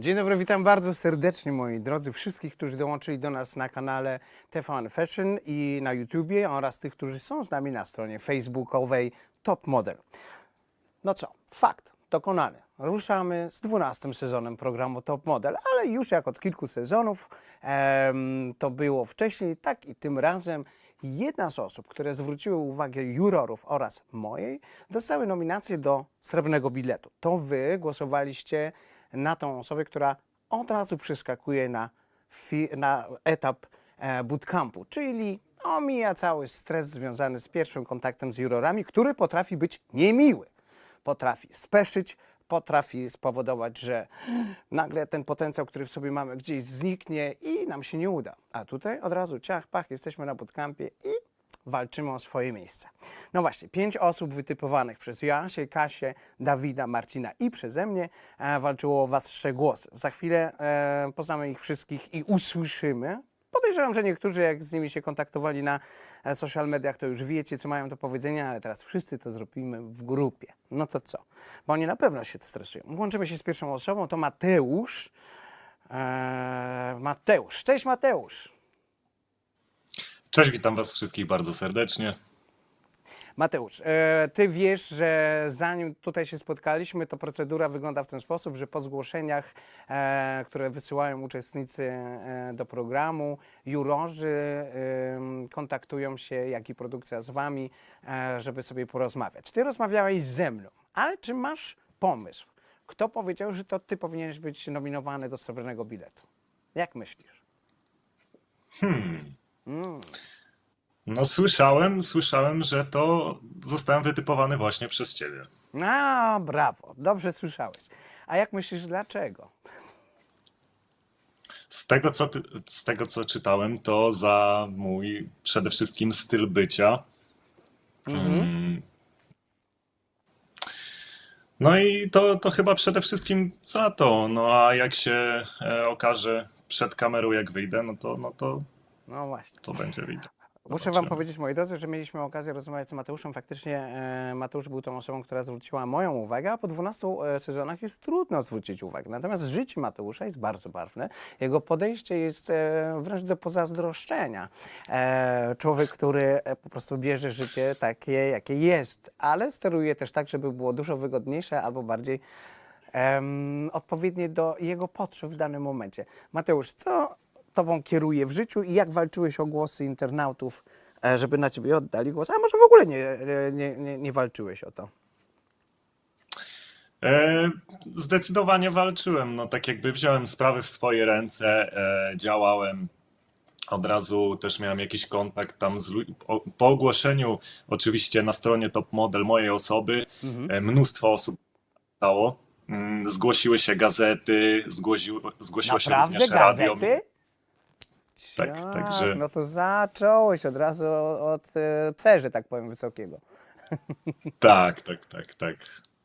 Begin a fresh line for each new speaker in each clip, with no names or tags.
Dzień dobry, witam bardzo serdecznie moi drodzy, wszystkich, którzy dołączyli do nas na kanale TVN Fashion i na YouTubie oraz tych, którzy są z nami na stronie facebookowej Top Model. No co, fakt dokonany. Ruszamy z 12 sezonem programu Top Model, ale już jak od kilku sezonów em, to było wcześniej, tak i tym razem jedna z osób, które zwróciły uwagę jurorów oraz mojej, dostały nominację do srebrnego biletu. To wy głosowaliście na tą osobę, która od razu przeskakuje na, na etap e, bootcampu, czyli omija cały stres związany z pierwszym kontaktem z jurorami, który potrafi być niemiły potrafi speszyć, potrafi spowodować, że nagle ten potencjał, który w sobie mamy, gdzieś zniknie i nam się nie uda. A tutaj od razu ciach, pach, jesteśmy na bootcampie i walczymy o swoje miejsce. No właśnie, pięć osób wytypowanych przez Joasię, Kasię, Dawida, Marcina i przeze mnie e, walczyło o wasze głosy. Za chwilę e, poznamy ich wszystkich i usłyszymy. Podejrzewam, że niektórzy, jak z nimi się kontaktowali na e, social mediach, to już wiecie, co mają do powiedzenia, ale teraz wszyscy to zrobimy w grupie. No to co? Bo oni na pewno się stresują. Łączymy się z pierwszą osobą, to Mateusz. E, Mateusz. Cześć Mateusz.
Cześć, witam Was wszystkich bardzo serdecznie.
Mateusz, e, ty wiesz, że zanim tutaj się spotkaliśmy, to procedura wygląda w ten sposób, że po zgłoszeniach, e, które wysyłają uczestnicy e, do programu, jurorzy kontaktują się, jak i produkcja z wami, e, żeby sobie porozmawiać. Ty rozmawiałeś ze mną, ale czy masz pomysł? Kto powiedział, że to ty powinieneś być nominowany do srebrnego biletu? Jak myślisz?
No słyszałem, słyszałem, że to zostałem wytypowany właśnie przez Ciebie.
A, brawo, dobrze słyszałeś. A jak myślisz, dlaczego?
Z tego, co ty, z tego, co czytałem, to za mój przede wszystkim styl bycia. Mm. No i to, to chyba przede wszystkim za to. No a jak się e, okaże przed kamerą, jak wyjdę, no to, no to,
No właśnie.
to będzie widać.
Muszę Wam powiedzieć, moi drodzy, że mieliśmy okazję rozmawiać z Mateuszem. Faktycznie e, Mateusz był tą osobą, która zwróciła moją uwagę, a po 12 e, sezonach jest trudno zwrócić uwagę. Natomiast życie Mateusza jest bardzo barwne. Jego podejście jest e, wręcz do pozazdroszczenia. E, człowiek, który e, po prostu bierze życie takie, jakie jest, ale steruje też tak, żeby było dużo wygodniejsze albo bardziej em, odpowiednie do jego potrzeb w danym momencie. Mateusz, co tobą kieruje w życiu i jak walczyłeś o głosy internautów, e, żeby na ciebie oddali głos? A może w ogóle nie, e, nie, nie, nie walczyłeś o to?
E, Zdecydowanie walczyłem. No, tak jakby wziąłem sprawy w swoje ręce, działałem. Od razu też miałem jakiś kontakt tam z. Po ogłoszeniu, oczywiście na stronie Top Model mojej osoby, e, mnóstwo osób stało. Mm, Zgłosiły się gazety, zgłosiło, zgłosiło się
Naprawdę
również radio.
gazety?
Tak, także-
No to zacząłeś od razu od e, C, że tak powiem, wysokiego.
Tak, tak, tak, tak.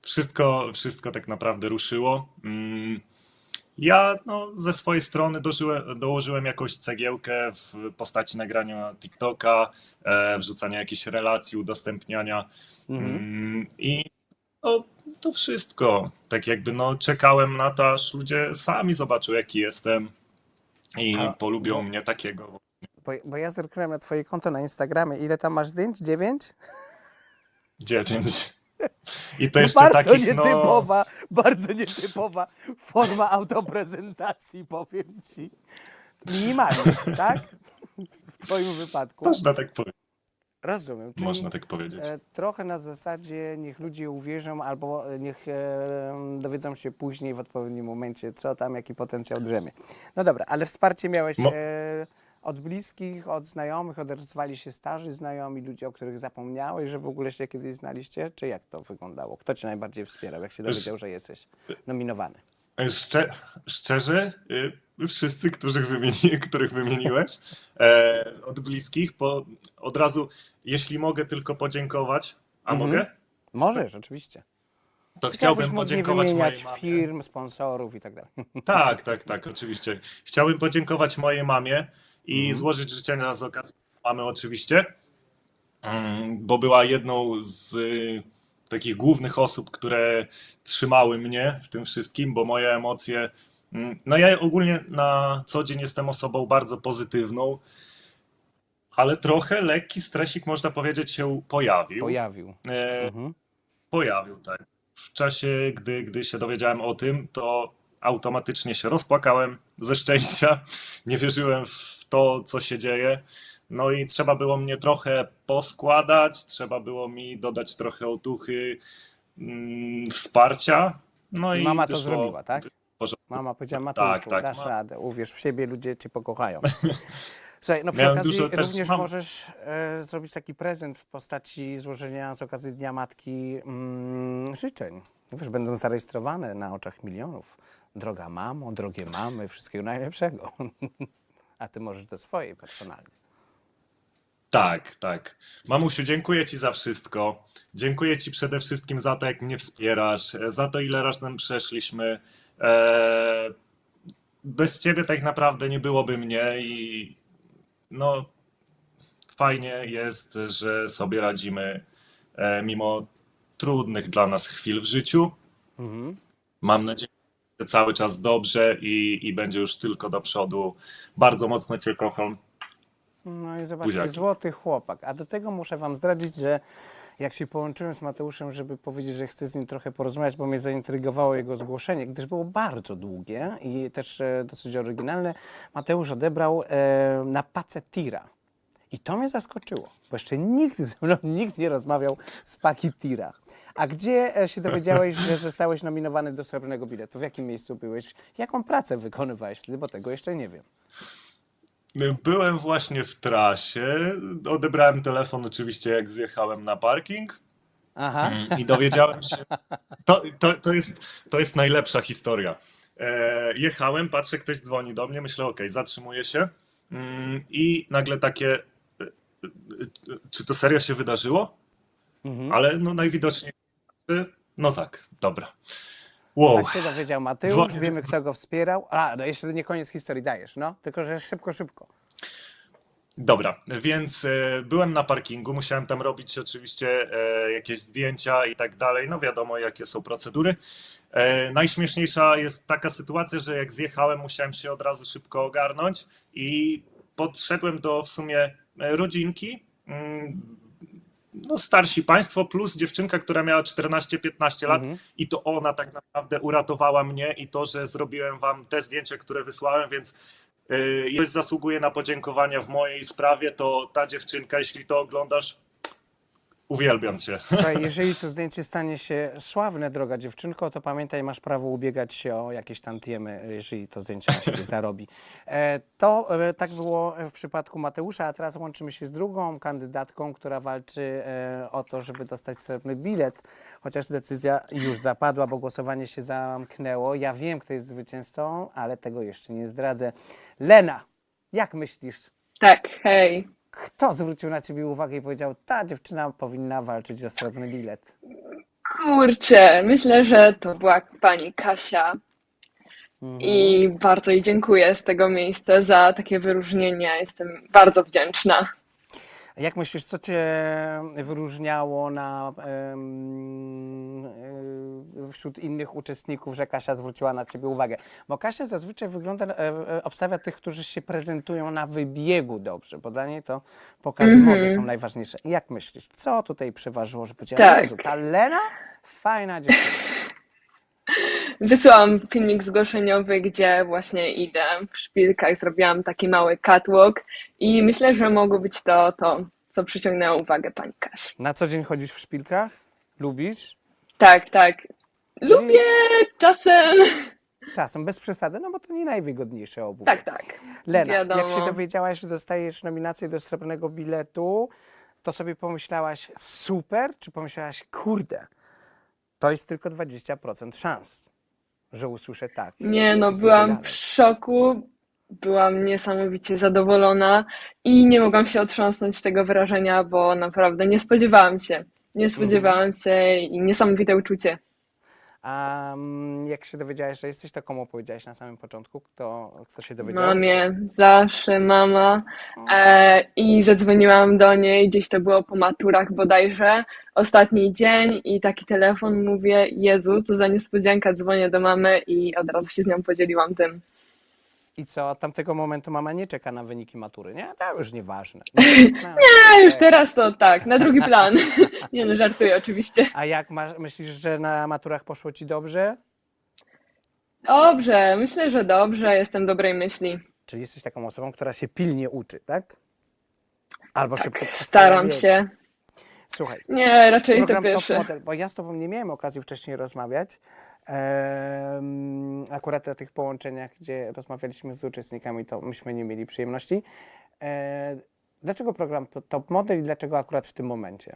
Wszystko, wszystko tak naprawdę ruszyło. Mm, Ja no, ze swojej strony dożyłem, dołożyłem jakąś cegiełkę w postaci nagrania TikToka, e, wrzucania jakichś relacji, udostępniania. Mm, I no, to wszystko. Tak jakby no, czekałem na to, aż ludzie sami zobaczą, jaki jestem i
A,
polubią
no.
mnie takiego.
Bo, bo ja zerknąłem na twoje konto na Instagramie. Ile tam masz zdjęć? Dziewięć?
Dziewięć. I to jeszcze
bardzo
takich, no...
nietypowa, bardzo nietypowa forma autoprezentacji, powiem ci. Minimalizm, tak? W twoim wypadku.
Można tak powiedzieć.
Rozumiem. Czyli,
Można tak powiedzieć.
e, Trochę na zasadzie niech ludzie uwierzą albo e, niech e, dowiedzą się później w odpowiednim momencie, co tam, jaki potencjał drzemie. No dobra, ale wsparcie miałeś od bliskich, od znajomych, odezwali się starzy znajomi, ludzie, o których zapomniałeś, że w ogóle się kiedyś znaliście? Czy jak to wyglądało? Kto cię najbardziej wspierał, jak się dowiedział, że jesteś nominowany?
Szcze, szczerze, y, wszyscy, których, wymieni, których wymieniłeś, e, od bliskich, po, od razu, jeśli mogę tylko podziękować, a
Mhm.
mogę,
Możesz, oczywiście.
to chciałbym
nie
podziękować
wymieniać
mojej mamie.
firm, sponsorów i tak dalej.
Tak, tak, tak, oczywiście. Chciałbym podziękować mojej mamie i
Mhm.
złożyć życzenia z okazji mamy oczywiście, Mm, bo była jedną z y, takich głównych osób, które trzymały mnie w tym wszystkim, bo moje emocje Mm, No ja ogólnie na co dzień jestem osobą bardzo pozytywną, ale trochę lekki stresik, można powiedzieć, się pojawił.
Pojawił.
E,
Mhm.
Pojawił, tak. W czasie, gdy, gdy się dowiedziałem o tym, to automatycznie się rozpłakałem ze szczęścia. Nie wierzyłem w to, co się dzieje. No i trzeba było mnie trochę poskładać, trzeba było mi dodać trochę otuchy, mm, wsparcia. No i
Mama to
wyszło
zrobiła, tak? Mama powiedziała, Mateuszu,
tak.
dasz
Ma-
radę, uwierz w siebie, ludzie cię pokochają. Słuchaj, no przy
Miałem
okazji
dużo też-
również
mam-
możesz e, zrobić taki prezent w postaci złożenia z okazji Dnia Matki mm, życzeń. Wiesz, będą zarejestrowane na oczach milionów. Droga mamo, drogie mamy, wszystkiego najlepszego. A ty możesz do swojej personalnie.
Tak, tak. Mamusiu, dziękuję Ci za wszystko. Dziękuję Ci przede wszystkim za to, jak mnie wspierasz, e, za to, ile razem przeszliśmy. E, Bez Ciebie tak naprawdę nie byłoby mnie i no fajnie jest, że sobie radzimy e, mimo trudnych dla nas chwil w życiu.
Mhm.
Mam nadzieję, że cały czas dobrze i, i będzie już tylko do przodu. Bardzo mocno Cię kocham.
No i zobaczcie,
Buziaki.
złoty chłopak. A do tego muszę wam zdradzić, że jak się połączyłem z Mateuszem, żeby powiedzieć, że chcę z nim trochę porozmawiać, bo mnie zaintrygowało jego zgłoszenie, gdyż było bardzo długie i też e, dosyć oryginalne, Mateusz odebrał e, na pacę tira. I to mnie zaskoczyło, bo jeszcze nigdy ze mną nikt nie rozmawiał z paki tira. A gdzie e, się dowiedziałeś, że zostałeś nominowany do srebrnego biletu? W jakim miejscu byłeś? Jaką pracę wykonywałeś wtedy? Bo tego jeszcze nie wiem.
Byłem właśnie w trasie. Odebrałem telefon oczywiście, jak zjechałem na parking.
Aha.
I dowiedziałem się. To, to, to, jest, to jest najlepsza historia. E, jechałem, patrzę, ktoś dzwoni do mnie, myślę, okej, zatrzymuję się. Mm, I nagle takie. e, e, Czy to serio się wydarzyło?
Mhm.
Ale no najwidoczniej. No tak, dobra. Wow.
Tak się dowiedział Mateusz,
Dzwonię.
wiemy kto go wspierał. A, no jeszcze nie koniec historii dajesz, no. Tylko, że szybko, szybko.
Dobra, więc e, byłem na parkingu, musiałem tam robić oczywiście e, jakieś zdjęcia i tak dalej. No wiadomo, jakie są procedury. E, najśmieszniejsza jest taka sytuacja, że jak zjechałem, musiałem się od razu szybko ogarnąć i podszedłem do w sumie rodzinki. mm, No, starsi państwo, plus dziewczynka, która miała 14-15 lat,
Mhm.
i to ona tak naprawdę uratowała mnie i to, że zrobiłem wam te zdjęcia, które wysłałem, więc yy, jeśli zasługuje na podziękowania w mojej sprawie, to ta dziewczynka, jeśli to oglądasz, uwielbiam cię.
Słuchaj, jeżeli to zdjęcie stanie się sławne, droga dziewczynko, to pamiętaj, masz prawo ubiegać się o jakieś tantiemy, jeżeli to zdjęcie na siebie zarobi. E, to e, tak było w przypadku Mateusza, a teraz łączymy się z drugą kandydatką, która walczy e, o to, żeby dostać srebrny bilet, chociaż decyzja już zapadła, bo głosowanie się zamknęło. Ja wiem, kto jest zwycięzcą, ale tego jeszcze nie zdradzę. Lena, jak myślisz,
Tak, hej.
Kto zwrócił na ciebie uwagę i powiedział, ta dziewczyna powinna walczyć o srebrny bilet?
Kurczę, myślę, że to była pani Kasia i bardzo jej dziękuję z tego miejsca za takie wyróżnienie. Jestem bardzo wdzięczna.
Jak myślisz, co cię wyróżniało na, em, wśród innych uczestników, że Kasia zwróciła na ciebie uwagę? Bo Kasia zazwyczaj wygląda, e, e, obstawia tych, którzy się prezentują na wybiegu dobrze, bo dla niej to pokazy mody są najważniejsze. Jak myślisz, co tutaj przeważyło, że powiedziała,
Tak.
Jezu, ta Lena, fajna dziewczyna.
Wysłałam filmik zgłoszeniowy, gdzie właśnie idę w szpilkach, zrobiłam taki mały catwalk i myślę, że mogło być to to, co przyciągnęło uwagę pani Kasi.
Na co dzień chodzisz w szpilkach? Lubisz?
Tak, tak. Lubię czasem.
Czasem, bez przesady, no bo to nie najwygodniejsze obuwie.
Tak, tak.
Lena, jak się
Wiadomo.
dowiedziałaś, że dostajesz nominację do srebrnego biletu, to sobie pomyślałaś super, czy pomyślałaś kurde, to jest tylko 20% szans, że usłyszę tak.
Nie, no byłam w szoku, byłam niesamowicie zadowolona i nie mogłam się otrząsnąć z tego wrażenia, bo naprawdę nie spodziewałam się. Nie spodziewałam się i niesamowite uczucie.
A jak się dowiedziałeś, że jesteś, to komu powiedziałeś na samym początku? Kto, kto się dowiedział?
Mamie, zawsze mama. E, I zadzwoniłam do niej, gdzieś to było po maturach bodajże, ostatni dzień i taki telefon, mówię, Jezu, co za niespodzianka, dzwonię do mamy i od razu się z nią podzieliłam tym.
I co, od tamtego momentu mama nie czeka na wyniki matury, nie? To już nieważne. No,
A już teraz to tak, na drugi plan. Nie no, żartuję oczywiście.
A jak masz, myślisz, że na maturach poszło ci dobrze?
Dobrze, myślę, że dobrze, jestem dobrej myśli.
Czyli jesteś taką osobą, która się pilnie uczy, tak? Albo szybko przestaje
Staram się.
Słuchaj,
Nie, raczej to
program Top
pierwsze.
Model, bo ja z Tobą nie miałem okazji wcześniej rozmawiać. Akurat na tych połączeniach, gdzie rozmawialiśmy z uczestnikami, to myśmy nie mieli przyjemności. E, dlaczego program Top Model i dlaczego akurat w tym momencie?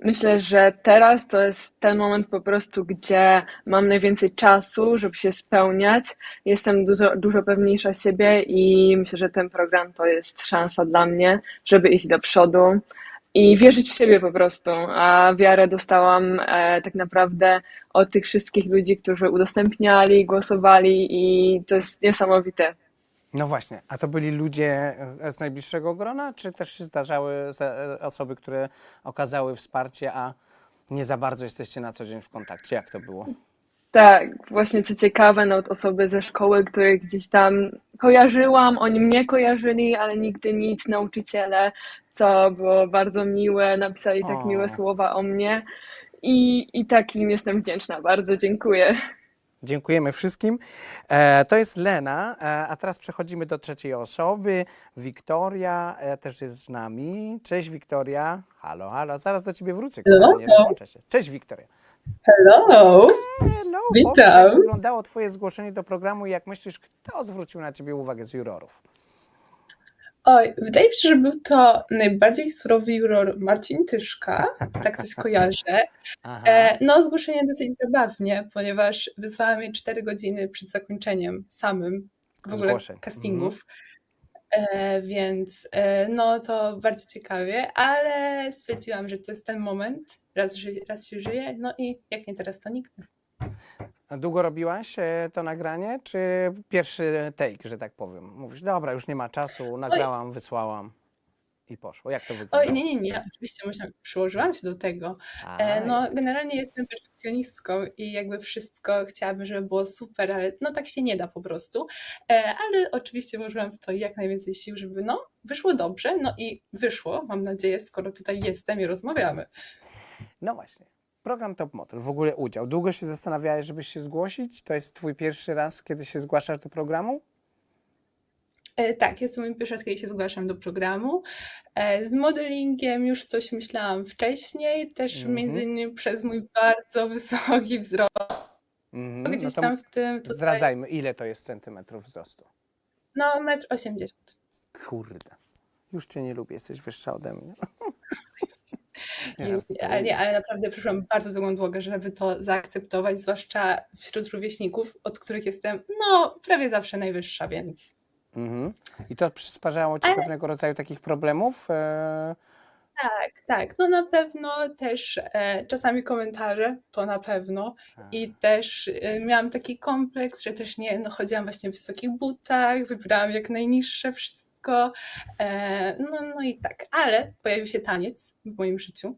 Myślę, że teraz to jest ten moment po prostu, gdzie mam najwięcej czasu, żeby się spełniać. Jestem dużo, dużo pewniejsza siebie i myślę, że ten program to jest szansa dla mnie, żeby iść do przodu i wierzyć w siebie po prostu. A wiarę dostałam e, tak naprawdę od tych wszystkich ludzi, którzy udostępniali, głosowali i to jest niesamowite.
No właśnie, a to byli ludzie e, z najbliższego grona, czy też się zdarzały za- e, osoby, które okazały wsparcie, a nie za bardzo jesteście na co dzień w kontakcie? Jak to było?
Tak, właśnie co ciekawe, nawet osoby ze szkoły, których gdzieś tam kojarzyłam, oni mnie kojarzyli, ale nigdy nic, nauczyciele, co było bardzo miłe, napisali tak
O.
miłe słowa o mnie i, i tak im jestem wdzięczna, bardzo dziękuję.
Dziękujemy wszystkim. E, to jest Lena, e, a teraz przechodzimy do trzeciej osoby. Wiktoria e, też jest z nami. Cześć Wiktoria. Halo, halo. Zaraz do ciebie wrócę. Kochanie. Cześć Wiktoria.
Hello!
Hello.
Witam.
Powiedz, jak wyglądało twoje zgłoszenie do programu i jak myślisz, kto zwrócił na ciebie uwagę z jurorów?
Oj, wydaje mi się, że był to najbardziej surowy juror Marcin Tyszka, tak coś kojarzę. E, no, zgłoszenie dosyć zabawnie, ponieważ wysłałam je 4 godziny przed zakończeniem samym w ogóle
Zgłoszeń.
castingów. E, więc e, no to bardzo ciekawie, ale stwierdziłam, że to jest ten moment, raz, ży, raz się żyje, no i jak nie teraz, to nigdy.
A Długo robiłaś e, to nagranie, czy pierwszy take, że tak powiem? Mówisz, dobra, już nie ma czasu, nagrałam, wysłałam i poszło. Jak to wygląda?
Oj, nie, nie, nie, oczywiście musiałam, przyłożyłam się do tego.
A,
E, No, generalnie jestem perfekcjonistką i jakby wszystko chciałabym, żeby było super, ale no tak się nie da po prostu. E, Ale oczywiście włożyłam w to jak najwięcej sił, żeby no wyszło dobrze, no i wyszło, mam nadzieję, skoro tutaj jestem i rozmawiamy.
No właśnie. Program Top Model, w ogóle udział. Długo się zastanawiałeś, żeby się zgłosić? To jest twój pierwszy raz, kiedy się zgłaszasz do programu?
E, Tak, jest to mój pierwszy raz, kiedy się zgłaszam do programu. E, Z modelingiem już coś myślałam wcześniej, też
Mhm.
między innymi przez mój bardzo wysoki wzrost
Mhm, no
gdzieś
to
tam w tym tutaj,
Zdradzajmy, ile to jest centymetrów wzrostu?
no metr 80.
Kurde, już cię nie lubię, jesteś wyższa ode mnie.
Nie, ale, nie, ale naprawdę przeszłam bardzo długą drogę, żeby to zaakceptować, zwłaszcza wśród rówieśników, od których jestem no prawie zawsze najwyższa, więc
Mhm. I to przysparzało ci
Ale-
pewnego rodzaju takich problemów? E,
tak, tak, no na pewno też e, czasami komentarze, to na pewno. I też e, miałam taki kompleks, że też nie, no chodziłam właśnie w wysokich butach, wybrałam jak najniższe wszystko, e, no, no i tak, ale pojawił się taniec w moim życiu,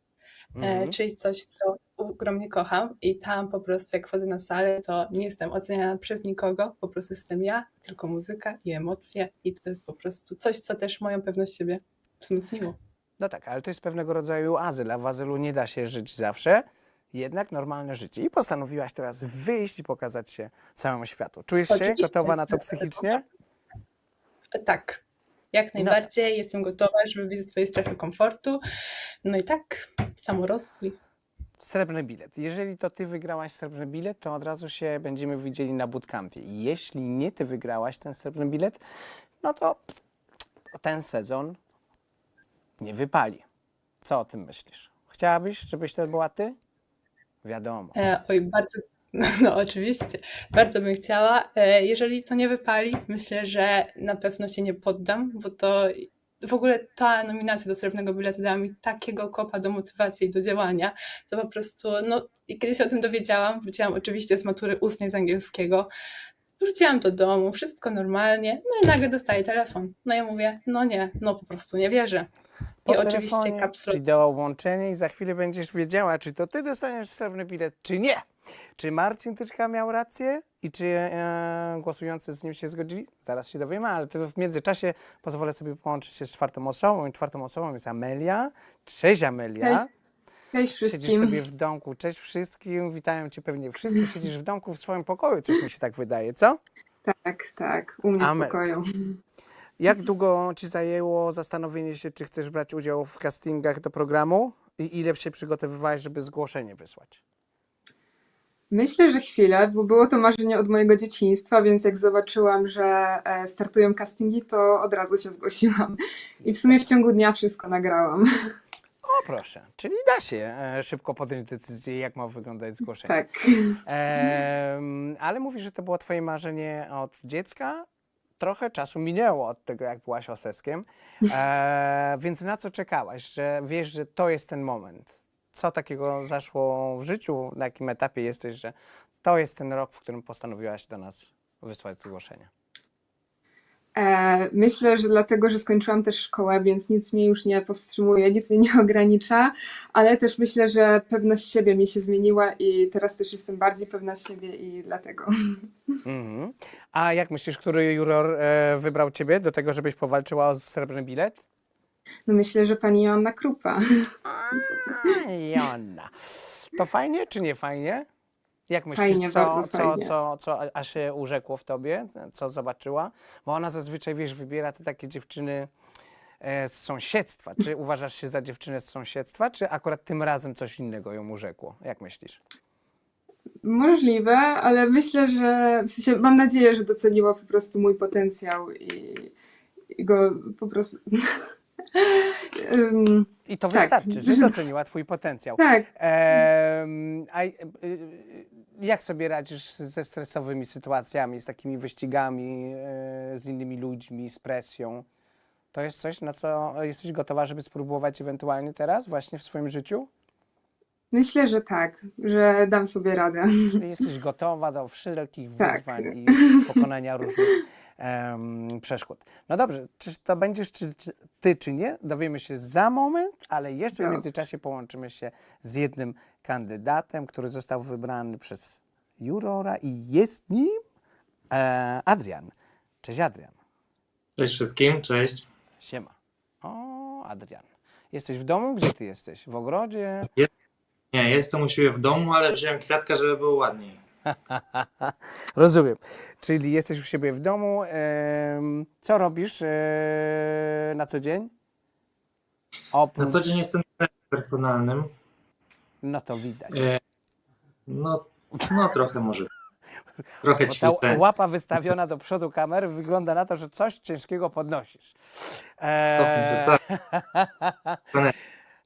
mhm.
czyli coś, co ogromnie kocham i tam po prostu jak wchodzę na salę, to nie jestem oceniana przez nikogo, po prostu jestem ja, tylko muzyka i emocje i to jest po prostu coś, co też moją pewność siebie wzmocniło.
No tak, ale to jest pewnego rodzaju azyl, a w azylu nie da się żyć zawsze, jednak normalne życie. I postanowiłaś teraz wyjść i pokazać się całemu światu. Czujesz się
Oczywiście,
gotowa na to
to jest
psychicznie?
E, Tak, jak najbardziej jestem gotowa, żeby wyjść ze swojej strefy komfortu, no i tak, samorozwój.
Srebrny bilet. Jeżeli to ty wygrałaś srebrny bilet, to od razu się będziemy widzieli na bootcampie. Jeśli nie ty wygrałaś ten srebrny bilet, no to ten sezon nie wypali. Co o tym myślisz? Chciałabyś, żebyś to była ty? Wiadomo.
E, oj, bardzo, no, no oczywiście, bardzo bym chciała. E, jeżeli to nie wypali, myślę, że na pewno się nie poddam, bo to w ogóle ta nominacja do srebrnego biletu dała mi takiego kopa do motywacji i do działania. To po prostu, no i kiedy się o tym dowiedziałam, wróciłam oczywiście z matury ustnej z angielskiego, wróciłam do domu, wszystko normalnie, no i nagle dostaję telefon. No ja mówię, no nie, no po prostu nie wierzę.
Po
I oczywiście kapsle
wideo łączenie i za chwilę będziesz wiedziała, czy to ty dostaniesz srebrny bilet, czy nie. Czy Marcin Tyczka miał rację i czy e, głosujący z nim się zgodzili? Zaraz się dowiemy, ale to w międzyczasie pozwolę sobie połączyć się z czwartą osobą. I czwartą osobą jest Amelia. Cześć Amelia.
Cześć
Siedzisz
wszystkim.
sobie w domku. Cześć wszystkim. Witają cię pewnie wszyscy. Siedzisz w domku w swoim pokoju, coś mi się tak wydaje, co?
Tak, tak, u mnie w pokoju.
Jak długo ci zajęło zastanowienie się, czy chcesz brać udział w castingach do programu i ile się przygotowywałeś, żeby zgłoszenie wysłać?
Myślę, że chwilę, bo było to marzenie od mojego dzieciństwa, więc jak zobaczyłam, że e, startują castingi, to od razu się zgłosiłam. I w sumie w ciągu dnia wszystko nagrałam.
O proszę, czyli da się e, szybko podjąć decyzję, jak ma wyglądać zgłoszenie.
Tak.
Em, ale mówisz, że to było twoje marzenie od dziecka. Trochę czasu minęło od tego, jak byłaś oseskiem. E, więc na co czekałaś, że wiesz, że to jest ten moment? Co takiego zaszło w życiu? Na jakim etapie jesteś, że to jest ten rok, w którym postanowiłaś do nas wysłać zgłoszenie?
E, myślę, że dlatego, że skończyłam też szkołę, więc nic mnie już nie powstrzymuje, nic mnie nie ogranicza, ale też myślę, że pewność siebie mi się zmieniła i teraz też jestem bardziej pewna siebie i dlatego.
Mhm. A jak myślisz, który juror e, wybrał ciebie do tego, żebyś powalczyła o srebrny bilet?
No myślę, że pani Joanna Krupa.
Jonna. To fajnie czy nie fajnie? Jak myślisz,
Fajnie,
co,
bardzo
co,
fajnie.
co, co Asie urzekło w tobie? Co zobaczyła? Bo ona zazwyczaj, wiesz, wybiera te takie dziewczyny e, z sąsiedztwa. Czy uważasz się za dziewczynę z sąsiedztwa, czy akurat tym razem coś innego ją urzekło? Jak myślisz?
Możliwe, ale myślę, że w sensie mam nadzieję, że doceniła po prostu mój potencjał i, i go po prostu. Ym,
I to
Tak.
wystarczy, że doceniła twój potencjał.
tak,
a y, y, jak sobie radzisz ze stresowymi sytuacjami, z takimi wyścigami, e, z innymi ludźmi, z presją? To jest coś, na co jesteś gotowa, żeby spróbować ewentualnie teraz, właśnie w swoim życiu?
myślę, że tak, że dam sobie radę.
Czyli jesteś gotowa do wszelkich
Tak.
wyzwań i pokonania różnych em, przeszkód. No dobrze, czy to będziesz czy, czy ty, czy nie, dowiemy się za moment, ale jeszcze w
Dobrze.
międzyczasie połączymy się z jednym kandydatem, który został wybrany przez jurora i jest nim e, Adrian. Cześć Adrian.
Cześć wszystkim, cześć.
Siema. O, Adrian. Jesteś w domu? Gdzie ty jesteś? W ogrodzie?
Nie, jestem u siebie w domu, ale wziąłem kwiatka, żeby było ładniej.
Rozumiem. Czyli jesteś u siebie w domu. co robisz e, na co dzień?
Na
Oprócz...
co dzień jestem personalnym.
No to widać.
E, No, no trochę może. Trochę
Bo ta
ćwiczę.
łapa wystawiona do przodu kamery wygląda na to, że coś ciężkiego podnosisz. E,
Tak.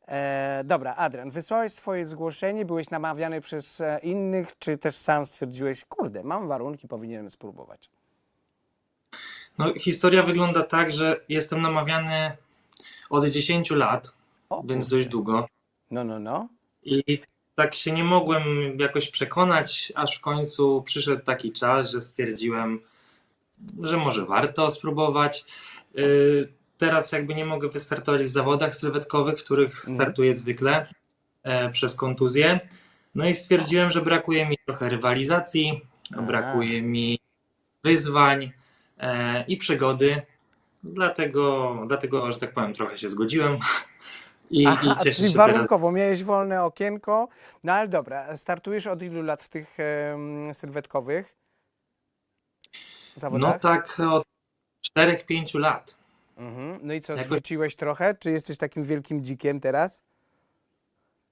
e, dobra, Adrian, wysłałeś swoje zgłoszenie, byłeś namawiany przez e, innych, czy też sam stwierdziłeś, kurde, mam warunki, powinienem spróbować.
No, historia wygląda tak, że jestem namawiany od 10 lat,
O,
więc
kurczę.
dość długo.
No, no, no.
I tak się nie mogłem jakoś przekonać, aż w końcu przyszedł taki czas, że stwierdziłem, że może warto spróbować. Yy, Teraz jakby nie mogę wystartować w zawodach sylwetkowych, w których
Mhm.
startuję zwykle e, przez kontuzję. No i stwierdziłem, że brakuje mi trochę rywalizacji,
A.
brakuje mi wyzwań e, i przygody. Dlatego, dlatego, że tak powiem, trochę się zgodziłem. I,
Aha,
i cieszę
czyli
się teraz.
warunkowo miałeś wolne okienko. No ale dobra, startujesz od ilu lat w tych em, sylwetkowych zawodach?
No tak od 4-5 lat.
Mhm. No i co,
Jakoś-
zrzuciłeś trochę? Czy jesteś takim wielkim dzikiem teraz?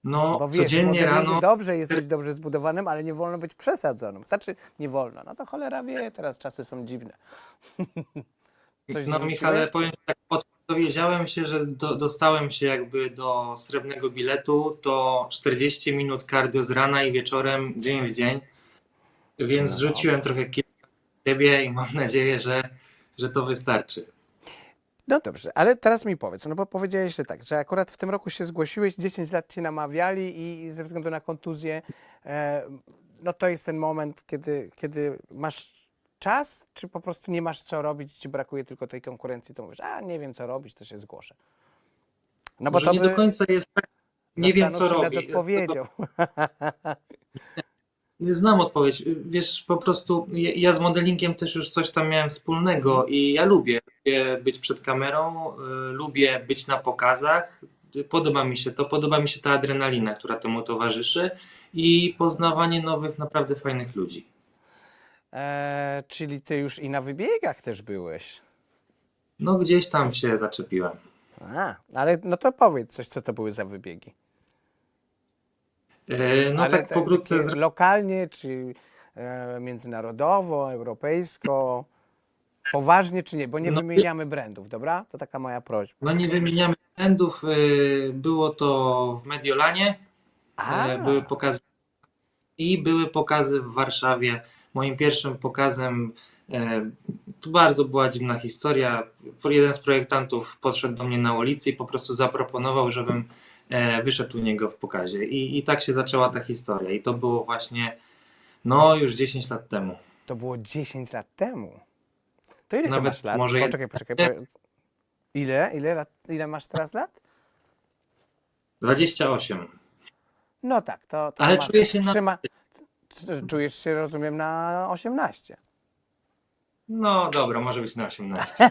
No
Bo wiesz,
codziennie
modelingu
rano,
dobrze jest być dobrze zbudowanym, ale nie wolno być przesadzonym. Znaczy, nie wolno. No to cholera wie, teraz czasy są dziwne. Coś
no
zrzuciłeś,
Michale,
czy-
powiem ci tak, dowiedziałem się, że do, dostałem się jakby do srebrnego biletu, to 40 minut cardio z rana i wieczorem, dzień w dzień, więc
No
rzuciłem trochę kilka siebie i mam nadzieję, że, że to wystarczy.
No dobrze, ale teraz mi powiedz, no bo powiedziałeś, że tak, że akurat w tym roku się zgłosiłeś, 10 lat cię namawiali i ze względu na kontuzję, e, no to jest ten moment, kiedy, kiedy masz czas, czy po prostu nie masz co robić, ci brakuje tylko tej konkurencji, to mówisz, a nie wiem co robić, to się zgłoszę. No bo
Może
to
nie
by
do końca jest tak, nie wiem co robię.
odpowiedzią.
Znam odpowiedź. Wiesz, po prostu ja z modelingiem też już coś tam miałem wspólnego i ja lubię, lubię być przed kamerą, y, lubię być na pokazach. Podoba mi się to, podoba mi się ta adrenalina, która temu towarzyszy i poznawanie nowych, naprawdę fajnych ludzi.
E, czyli ty już i na wybiegach też byłeś.
No gdzieś tam się zaczepiłem.
A, ale no to powiedz coś, co to były za wybiegi.
Y, No
Ale
tak pokrótce
Lokalnie, czy e, międzynarodowo, europejsko? Poważnie czy nie? Bo nie
No,
wymieniamy brandów, dobra? To taka moja prośba.
No nie wymieniamy trendów. y, Było to w Mediolanie.
A,
e, Były pokazy i były pokazy w Warszawie. Moim pierwszym pokazem e, tu bardzo była dziwna historia. Jeden z projektantów podszedł do mnie na ulicy i po prostu zaproponował, żebym e, wyszedł u niego w pokazie. I, I tak się zaczęła ta historia. I to było właśnie no już 10 lat temu.
to było 10 lat temu. To ile ty
Nawet
masz lat?
może
Poczekaj, poczekaj. Po... Ile? Ile, lat? ile masz teraz lat?
28.
No tak, to, to
Ale czuję się na-
Trzyma... Czujesz się, rozumiem, na 18.
No dobra, może być na 18.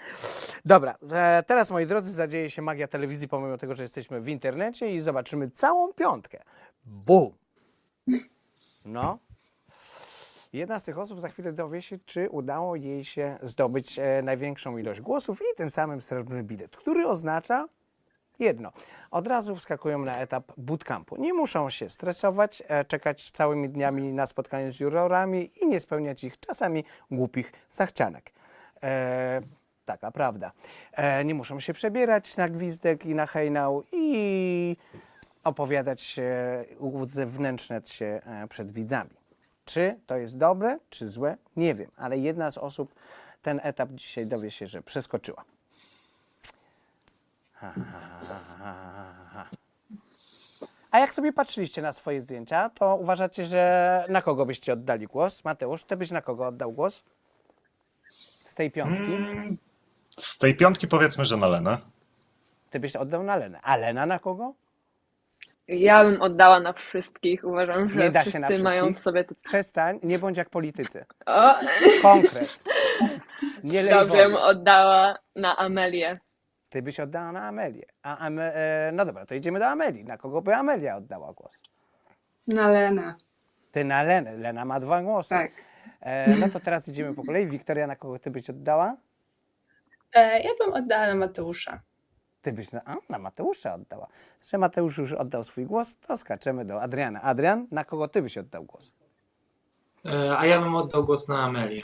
Dobra, e, teraz moi drodzy, zadzieje się magia telewizji, pomimo tego, że jesteśmy w internecie i zobaczymy całą piątkę. Bum! No. Jedna z tych osób za chwilę dowie się, czy udało jej się zdobyć e, największą ilość głosów i tym samym srebrny bilet, który oznacza jedno. Od razu wskakują na etap bootcampu. Nie muszą się stresować, e, czekać całymi dniami na spotkanie z jurorami i nie spełniać ich czasami głupich zachcianek. E, taka prawda. E, nie muszą się przebierać na gwizdek i na hejnał i opowiadać się, uzewnętrzniać się e, przed widzami. Czy to jest dobre, czy złe? Nie wiem, ale jedna z osób ten etap dzisiaj dowie się, że przeskoczyła. A jak sobie patrzyliście na swoje zdjęcia, to uważacie, że na kogo byście oddali głos? Mateusz, ty byś na kogo oddał głos? Z tej piątki?
Mm, Z tej piątki powiedzmy, że na Lenę.
Ty byś oddał na Lenę. A Lena na kogo?
Ja bym oddała na wszystkich. Uważam, że
Nie da się
wszyscy
na
mają w
wszystkich.
sobie to.
Przestań, nie bądź jak politycy.
O,
Konkret. Nie lej
dobrze bym
wody.
oddała na Amelię.
Ty byś oddała na Amelię. A Ame, e, no dobra, to idziemy do Amelii. Na kogo by Amelia oddała głos?
Na Lenę.
Ty na Lenę. Lena ma dwa głosy.
Tak.
E, no to teraz idziemy po kolei. Wiktoria, na kogo ty byś oddała?
E, Ja bym oddała na Mateusza.
Ty byś na, a, na Mateusza oddała. Że Mateusz już oddał swój głos, to skaczemy do Adriana. Adrian, na kogo ty byś oddał głos?
E, A ja bym oddał głos na Amelię.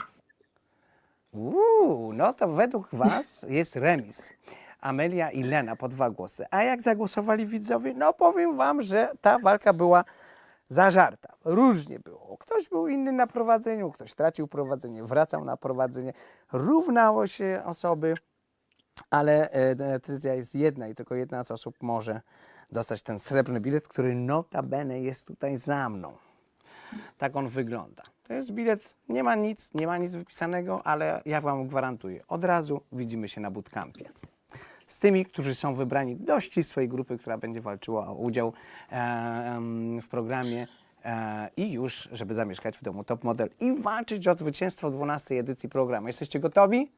Uuu, no to według was jest remis. Amelia i Lena po dwa głosy. A jak zagłosowali widzowie? No powiem wam, że ta walka była zażarta. Różnie było. Ktoś był inny na prowadzeniu, ktoś tracił prowadzenie, wracał na prowadzenie. Równało się osoby, ale e, decyzja jest jedna i tylko jedna z osób może dostać ten srebrny bilet, który notabene jest tutaj za mną. Tak on wygląda. To jest bilet, nie ma nic, nie ma nic wypisanego, ale ja Wam gwarantuję, od razu widzimy się na bootcampie. Z tymi, którzy są wybrani do ścisłej grupy, która będzie walczyła o udział e, w programie e, i już, żeby zamieszkać w domu Top Model i walczyć o zwycięstwo w 12 edycji programu. Jesteście gotowi?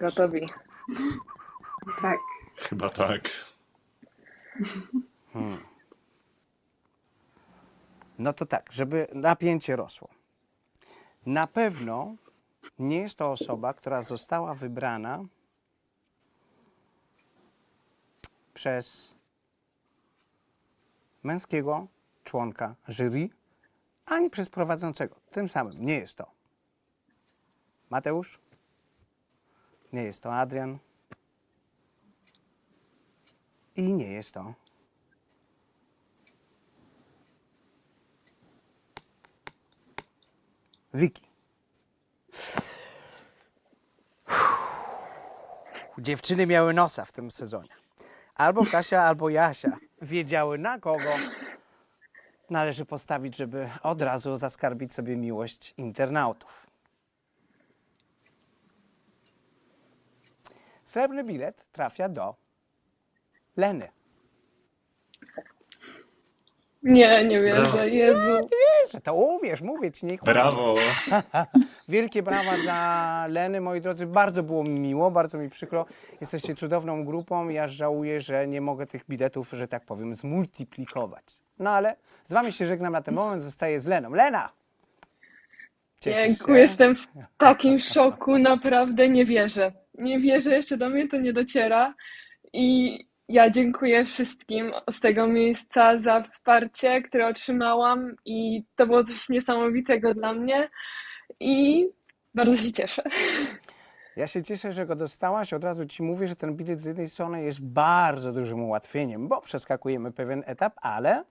Gotowi.
Tak.
Chyba tak.
No to tak, żeby napięcie rosło. Na pewno nie jest to osoba, która została wybrana przez męskiego członka jury, ani przez prowadzącego. Tym samym nie jest to Mateusz, nie jest to Adrian i nie jest to Wiki. Dziewczyny miały nosa w tym sezonie. Albo Kasia, albo Jasia wiedziały na kogo należy postawić, żeby od razu zaskarbić sobie miłość internautów. Srebrny bilet trafia do Leny.
Nie, nie wierzę,
Brawo.
Jezu.
Że to uwierz, mówię ci, nie kłamie.
Brawo!
Wielkie brawa dla Leny, moi drodzy. Bardzo było mi miło, bardzo mi przykro. Jesteście cudowną grupą. Ja żałuję, że nie mogę tych biletów, że tak powiem, zmultiplikować. No ale z wami się żegnam na ten moment. Zostaję z Leną. Lena! Cieszysz
Jejku,
się?
jestem w takim szoku, naprawdę nie wierzę. Nie wierzę, jeszcze do mnie to nie dociera. I ja dziękuję wszystkim z tego miejsca za wsparcie, które otrzymałam i to było coś niesamowitego dla mnie i bardzo się cieszę.
Ja się cieszę, że go dostałaś. Od razu ci mówię, że ten bilet z jednej strony jest bardzo dużym ułatwieniem, bo przeskakujemy pewien etap, ale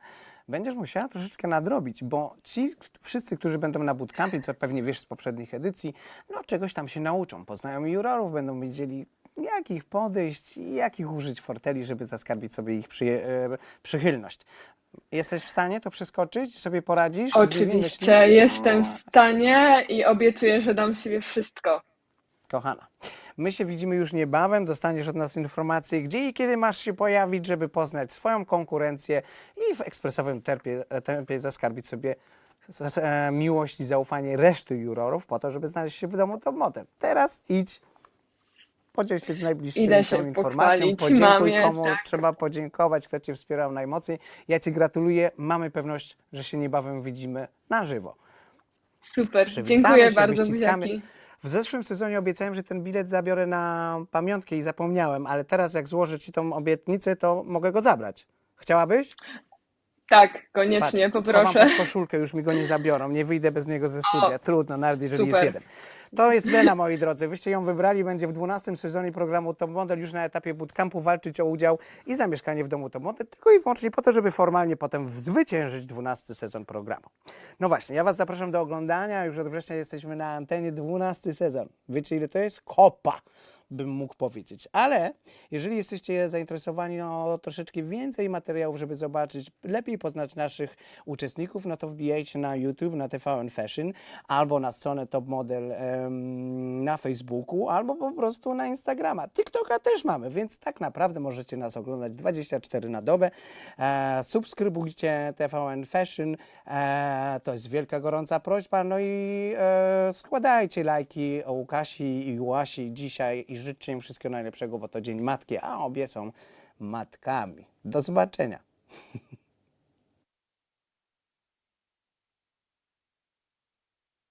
będziesz musiała troszeczkę nadrobić, bo ci wszyscy, którzy będą na bootcampie, co pewnie wiesz z poprzednich edycji, no czegoś tam się nauczą. Poznają jurorów, będą wiedzieli jakich podejść, jakich użyć forteli, żeby zaskarbić sobie ich przyje- e, przychylność. Jesteś w stanie to przeskoczyć? Sobie poradzisz?
Oczywiście, jestem w
O.
stanie i obiecuję, że dam z siebie wszystko.
Kochana, my się widzimy już niebawem. Dostaniesz od nas informację, gdzie i kiedy masz się pojawić, żeby poznać swoją konkurencję i w ekspresowym tempie, tempie zaskarbić sobie e, miłość i zaufanie reszty jurorów po to, żeby znaleźć się w domu top model. Teraz idź, podziel się z najbliższymi
się
tą informacją, podziękuj
mamie,
komu
tak.
trzeba podziękować, kto Cię wspierał najmocniej. Ja Ci gratuluję. Mamy pewność, że się niebawem widzimy na żywo.
Super,
Przywitamy
dziękuję
się,
bardzo,
wyściskamy.
buziaki.
W zeszłym sezonie obiecałem, że ten bilet zabiorę na pamiątkę i zapomniałem, ale teraz jak złożę Ci tą obietnicę, to mogę go zabrać. Chciałabyś?
Tak, koniecznie,
Patrz,
poproszę.
koszulkę, już mi go nie zabiorą, nie wyjdę bez niego ze studia. Trudno, nawet jeżeli jest
super.
jeden. To jest Lena, moi drodzy. Wyście ją wybrali, będzie w 12 sezonie programu Top Model już na etapie bootcampu walczyć o udział i zamieszkanie w domu Top Model, tylko i wyłącznie po to, żeby formalnie potem zwyciężyć 12 sezon programu. No właśnie, ja Was zapraszam do oglądania. Już od września jesteśmy na antenie 12 sezon. Wiecie ile to jest? Kopa! Bym mógł powiedzieć. Ale jeżeli jesteście zainteresowani o troszeczkę więcej materiałów, żeby zobaczyć, lepiej poznać naszych uczestników, no to wbijajcie na YouTube, na TVN Fashion, albo na stronę Top Model em, na Facebooku, albo po prostu na Instagrama. TikToka też mamy, więc tak naprawdę możecie nas oglądać 24 na dobę. E, subskrybujcie TVN Fashion, e, to jest wielka, gorąca prośba, no i e, składajcie lajki u Kasi i Łasi dzisiaj i życzę im wszystkiego najlepszego, bo to Dzień Matki, a obie są matkami. Do zobaczenia.